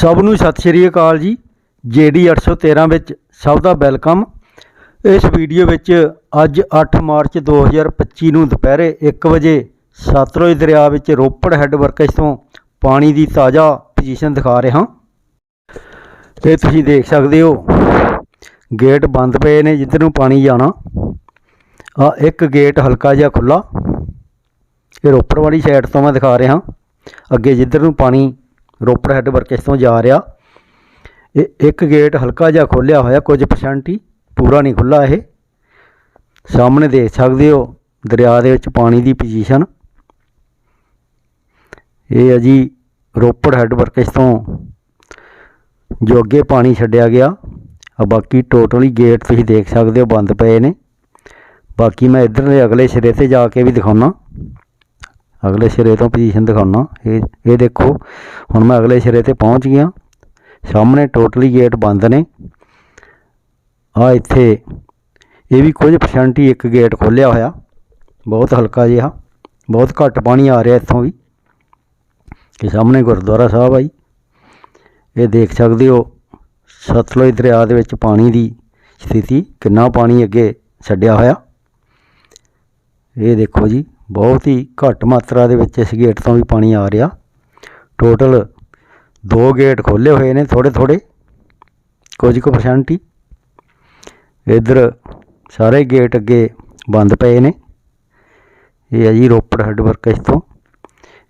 ਸਭ ਨੂੰ ਸਤਿ ਸ਼੍ਰੀ ਅਕਾਲ ਜੀ। ਜੇਡੀ 813 ਵਿੱਚ ਸਭ ਦਾ ਵੈਲਕਮ। ਇਸ ਵੀਡੀਓ ਵਿੱਚ ਅੱਜ 8 ਮਾਰਚ 2025 ਨੂੰ ਦੁਪਹਿਰੇ 1 ਵਜੇ ਸਤਲੁਜ ਦਰਿਆ ਵਿੱਚ ਰੋਪੜ ਹੈੱਡ ਵਰਕਸ ਤੋਂ ਪਾਣੀ ਦੀ ਤਾਜ਼ਾ ਪੋਜੀਸ਼ਨ ਦਿਖਾ ਰਿਹਾ। ਇਹ ਤੁਸੀਂ ਦੇਖ ਸਕਦੇ ਹੋ। ਗੇਟ ਬੰਦ ਪਏ ਨੇ, ਜਿੱਧਰ ਨੂੰ ਪਾਣੀ ਜਾਣਾ। ਆ ਇੱਕ ਗੇਟ ਹਲਕਾ ਜਿਹਾ ਖੁੱਲਾ ਇਹ ਰੋਪੜ ਵਾਲੀ ਸਾਈਡ ਤੋਂ ਮੈਂ ਦਿਖਾ ਰਿਹਾ। ਅੱਗੇ ਜਿੱਧਰ ਨੂੰ ਪਾਣੀ ਰੋਪੜ ਹੈੱਡ ਵਰਕਸ ਤੋਂ ਜਾ ਰਿਹਾ। ਇਹ ਇੱਕ ਗੇਟ ਹਲਕਾ ਜਿਹਾ ਖੋਲਿਆ ਹੋਇਆ, ਕੁਝ ਪਰਸੈਂਟ ਹੀ ਪੂਰਾ ਨਹੀਂ ਖੁੱਲਾ ਇਹ। ਸਾਹਮਣੇ ਦੇਖ ਸਕਦੇ ਹੋ, ਦਰਿਆ ਦੇ ਵਿੱਚ ਪਾਣੀ ਦੀ ਪੋਜੀਸ਼ਨ ਇਹ ਹੈ ਜੀ ਰੋਪੜ ਹੈੱਡ ਵਰਕਸ ਤੋਂ, ਜੋ ਅੱਗੇ ਪਾਣੀ ਛੱਡਿਆ ਗਿਆ। ਆ ਬਾਕੀ ਟੋਟਲੀ ਗੇਟ ਤੁਸੀਂ ਦੇਖ ਸਕਦੇ ਹੋ, ਬੰਦ ਪਏ ਨੇ। ਬਾਕੀ ਮੈਂ ਇੱਧਰ ਦੇ ਅਗਲੇ ਸਿਰੇ ਤੇ ਜਾ ਕੇ ਵੀ ਦਿਖਾਉਣਾ ਅਗਲੇ ਸਿਰੇ ਤੋਂ ਪੋਜੀਸ਼ਨ ਦਿਖਾਉਣਾ ਇਹ ਇਹ ਦੇਖੋ, ਹੁਣ ਮੈਂ ਅਗਲੇ ਸਿਰੇ ਤੇ ਪਹੁੰਚ ਗਿਆ। ਸਾਹਮਣੇ ਟੋਟਲੀ ਗੇਟ ਬੰਦ ਨੇ। ਆ ਇੱਥੇ, ਇਹ ਵੀ ਕੁਝ ਪਰਸੈਂਟ ਹੀ ਇੱਕ ਗੇਟ ਖੋਲਿਆ ਹੋਇਆ। ਬਹੁਤ ਹਲਕਾ ਜਿਹਾ, ਬਹੁਤ ਘੱਟ ਪਾਣੀ ਆ ਰਿਹਾ ਇੱਥੋਂ ਵੀ। ਇਹ ਸਾਹਮਣੇ ਗੁਰਦੁਆਰਾ ਸਾਹਿਬ ਆਈ ਇਹ ਦੇਖ ਸਕਦੇ ਹੋ, ਸਤਲੁਜ ਦਰਿਆ ਦੇ ਵਿੱਚ ਪਾਣੀ ਦੀ ਸਥਿਤੀ, ਕਿੰਨਾ ਪਾਣੀ ਅੱਗੇ ਛੱਡਿਆ ਹੋਇਆ। ਇਹ ਦੇਖੋ ਜੀ ਬਹੁਤ ਹੀ ਘੱਟ ਮਾਤਰਾ ਦੇ ਵਿੱਚ ਇਸ ਗੇਟ ਤੋਂ ਵੀ ਪਾਣੀ ਆ ਰਿਹਾ। ਟੋਟਲ ਦੋ ਗੇਟ ਖੋਲੇ ਹੋਏ ਨੇ ਥੋੜੇ ਥੋੜੇ ਕੁਝ ਕੁ ਪਰਸੈਂਟ ਹੀ। ਇਧਰ ਸਾਰੇ ਗੇਟ ਅੱਗੇ ਬੰਦ ਪਏ ਨੇ। ਇਹ ਹੈ ਜੀ ਰੋਪੜ ਹੈੱਡ ਵਰਕਸ ਤੋਂ।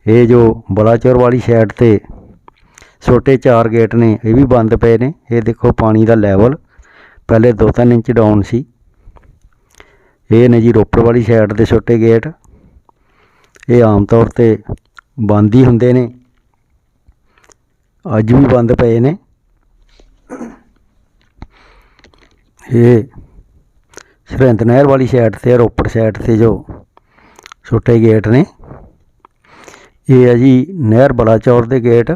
ਇਹ ਜੋ ਬਲਾਚੌਰ ਵਾਲੀ ਸਾਈਡ ਤੇ ਛੋਟੇ ਚਾਰ ਗੇਟ ਨੇ, ਇਹ ਵੀ ਬੰਦ ਪਏ ਨੇ। ਇਹ ਦੇਖੋ ਪਾਣੀ ਦਾ ਲੈਵਲ ਪਹਿਲੇ 2-3 ਇੰਚ ਡਾਊਨ ਸੀ। ਇਹ ਨੇ ਜੀ ਰੋਪੜ ਵਾਲੀ ਸਾਈਡ ਦੇ ਛੋਟੇ ਗੇਟ। ਇਹ ਆਮ ਤੌਰ ਤੇ ਬੰਦ ਹੀ ਹੁੰਦੇ ਨੇ। ਅੱਜ ਵੀ ਬੰਦ ਪਏ ਨੇ। ਇਹ ਸਰਹੰਦ ਨਹਿਰ ਵਾਲੀ ਸਾਈਡ ਤੇ, ਰੋਪੜ ਸਾਈਡ ਤੇ ਜੋ ਛੋਟੇ ਗੇਟ ਨੇ, ਇਹ ਹੈ ਜੀ ਨਹਿਰ ਬਲਾਚੌਰ ਦੇ ਗੇਟ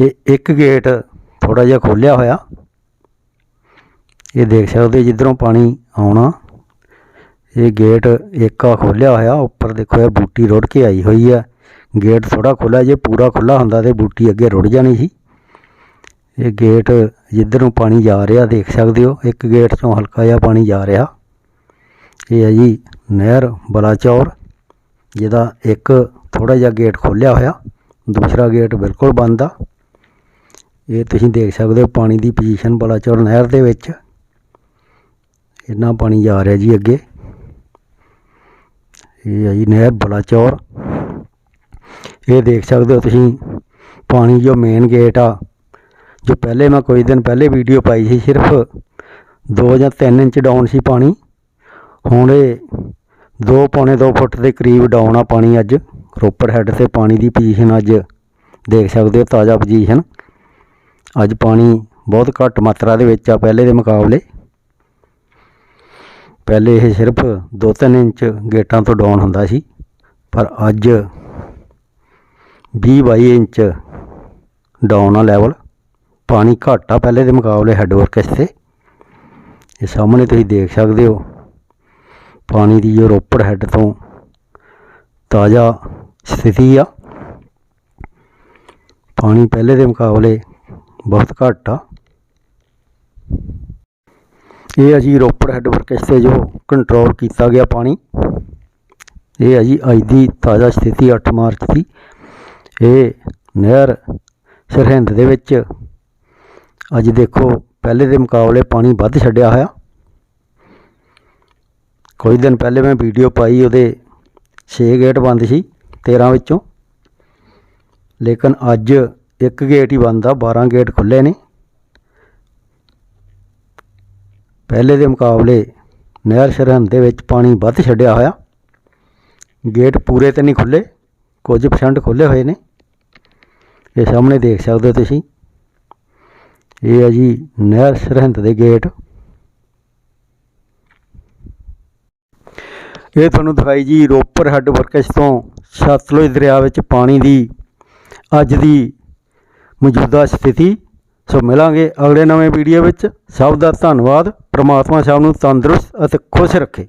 ਇਹ ਇੱਕ ਗੇਟ ਥੋੜਾ ਜਿਹਾ ਖੋਲਿਆ ਹੋਇਆ। ਇਹ ਦੇਖ ਸਕਦੇ ਜਿੱਧਰੋਂ ਪਾਣੀ ਆਉਣਾ। ਇਹ ਗੇਟ ਇੱਕ ਆ ਖੋਲਿਆ ਹੋਇਆ, ਉੱਪਰ ਦੇਖੋ ਇਹ ਬੂਟੀ ਰੁੜ ਕੇ ਆਈ ਹੋਈ ਹੈ ਗੇਟ ਥੋੜਾ ਖੁੱਲਾ ਜੇ ਪੂਰਾ ਖੁੱਲਾ ਹੁੰਦਾ ਤੇ ਬੂਟੀ ਅੱਗੇ ਰੁੜ ਜਾਣੀ ਸੀ। ਇਹ ਗੇਟ ਜਿੱਧਰ ਨੂੰ ਪਾਣੀ ਜਾ ਰਿਹਾ, ਦੇਖ ਸਕਦੇ ਹੋ, ਇੱਕ ਗੇਟ ਤੋਂ ਹਲਕਾ ਜਿਹਾ ਪਾਣੀ ਜਾ ਰਿਹਾ। ਇਹ ਹੈ ਜੀ ਨਹਿਰ ਬਲਾਚੌਰ, ਜਿਹਦਾ ਇੱਕ ਥੋੜਾ ਜਿਹਾ ਗੇਟ ਖੋਲਿਆ ਹੋਇਆ, ਦੂਸਰਾ ਗੇਟ ਬਿਲਕੁਲ ਬੰਦ ਆ। ਇਹ ਤੁਸੀਂ ਦੇਖ ਸਕਦੇ ਹੋ ਪਾਣੀ ਦੀ ਪੋਜੀਸ਼ਨ ਬਲਾਚੌਰ ਨਹਿਰ ਦੇ ਵਿੱਚ। ਇੰਨਾ ਪਾਣੀ ਜਾ ਰਿਹਾ ਜੀ ਅੱਗੇ। ਇਹ ਹੈ ਜੀ, ਨਹਿਰ ਬਲਾਚੌਰ ਇਹ ਦੇਖ ਸਕਦੇ ਹੋ ਤੁਸੀਂ, ਪਾਣੀ ਜੋ ਮੇਨ ਗੇਟ ਆ, ਜੋ ਪਹਿਲੇ ਮੈਂ ਕੋਈ ਦਿਨ ਪਹਿਲੇ ਵੀਡੀਓ ਪਾਈ ਸੀ, ਸਿਰਫ 2 ਜਾਂ 3 ਇੰਚ ਡਾਊਨ ਸੀ ਪਾਣੀ। ਹੁਣ ਇਹ 2 ਪੌਣੇ 2 ਫੁੱਟ ਦੇ ਕਰੀਬ ਡਾਊਨ ਆ ਪਾਣੀ ਅੱਜ। ਰੋਪੜ ਹੈੱਡ ਤੇ ਪਾਣੀ ਦੀ ਪੋਜੀਸ਼ਨ ਅੱਜ ਦੇਖ ਸਕਦੇ ਹੋ, ਤਾਜ਼ਾ ਪੋਜੀਸ਼ਨ ਅੱਜ ਪਾਣੀ ਬਹੁਤ ਘੱਟ ਮਾਤਰਾ ਦੇ ਵਿੱਚ ਆ, ਪਹਿਲੇ ਦੇ ਮੁਕਾਬਲੇ। ਪਹਿਲੇ ਇਹ ਸਿਰਫ 2-3 ਇੰਚ ਗੇਟਾਂ ਤੋਂ ਡਾਊਨ ਹੁੰਦਾ ਸੀ, ਪਰ ਅੱਜ 20-22 ਇੰਚ ਡਾਊਨ ਆ ਲੈਵਲ। ਪਾਣੀ ਘੱਟ ਆ ਪਹਿਲੇ ਦੇ ਮੁਕਾਬਲੇ ਹੈੱਡ ਵਰਕਸ ਤੇ। ਇਹ ਸਾਹਮਣੇ ਤੁਸੀਂ ਦੇਖ ਸਕਦੇ ਹੋ, ਪਾਣੀ ਦੀ ਜੋ ਰੋਪੜ ਹੈੱਡ ਤੋਂ ਤਾਜ਼ਾ ਸਥਿਤੀ ਆ। ਪਾਣੀ ਪਹਿਲੇ ਦੇ ਮੁਕਾਬਲੇ ਬਹੁਤ ਘੱਟ ਆ। ਇਹ ਹੈ ਜੀ ਰੋਪੜ ਹੈੱਡ ਵਰਕਸ ਤੇ ਜੋ ਕੰਟਰੋਲ ਕੀਤਾ ਗਿਆ ਪਾਣੀ। ਇਹ ਹੈ ਜੀ ਅੱਜ ਦੀ ਤਾਜ਼ਾ ਸਥਿਤੀ 8 ਮਾਰਚ ਦੀ। ਇਹ ਨਹਿਰ ਸਰਹਿੰਦ ਦੇ ਵਿੱਚ ਅੱਜ ਦੇਖੋ ਪਹਿਲੇ ਦੇ ਮੁਕਾਬਲੇ ਪਾਣੀ ਵੱਧ ਛੱਡਿਆ ਹੋਇਆ। ਕੁਝ ਦਿਨ ਪਹਿਲੇ ਮੈਂ ਵੀਡੀਓ ਪਾਈ ਉਹਦੇ 6 ਗੇਟ ਬੰਦ ਸੀ 13 ਵਿੱਚੋਂ। ਲੇਕਿਨ ਅੱਜ ਇੱਕ ਗੇਟ ਹੀ ਬੰਦ ਆ 12 ਗੇਟ ਖੁੱਲੇ ਨੇ। ਪਹਿਲੇ ਦੇ ਮੁਕਾਬਲੇ ਨਹਿਰ ਸਰਹੰਦ ਦੇ ਵਿੱਚ ਪਾਣੀ ਵੱਧ ਛੱਡਿਆ ਹੋਇਆ। ਗੇਟ ਪੂਰੇ ਤੇ ਨਹੀਂ ਖੁੱਲੇ ਕੁਝ ਪਰਸੈਂਟ ਖੁੱਲੇ ਹੋਏ ਨੇ। ਇਹ ਸਾਹਮਣੇ ਦੇਖ ਸਕਦੇ ਹੋ ਤੁਸੀਂ। ਇਹ ਹੈ ਜੀ ਨਹਿਰ ਸਰਹੰਦ ਦੇ ਗੇਟ। ਇਹ ਤੁਹਾਨੂੰ ਦਿਖਾਈ ਜੀ ਰੋਪੜ ਹੈੱਡ ਵਰਕਸ ਤੋਂ ਸਤਲੁਜ ਦਰਿਆ ਵਿੱਚ ਪਾਣੀ ਦੀ ਅੱਜ ਦੀ ਮੌਜੂਦਾ ਸਥਿਤੀ। ਸੋ ਮਿਲਾਂਗੇ ਅਗਲੇ ਨਵੇਂ ਵੀਡੀਓ ਵਿੱਚ। ਸਭ ਦਾ ਧੰਨਵਾਦ। ਪ੍ਰਮਾਤਮਾ ਸਭ ਨੂੰ ਤੰਦਰੁਸਤ ਅਤੇ ਖੁਸ਼ ਰੱਖੇ।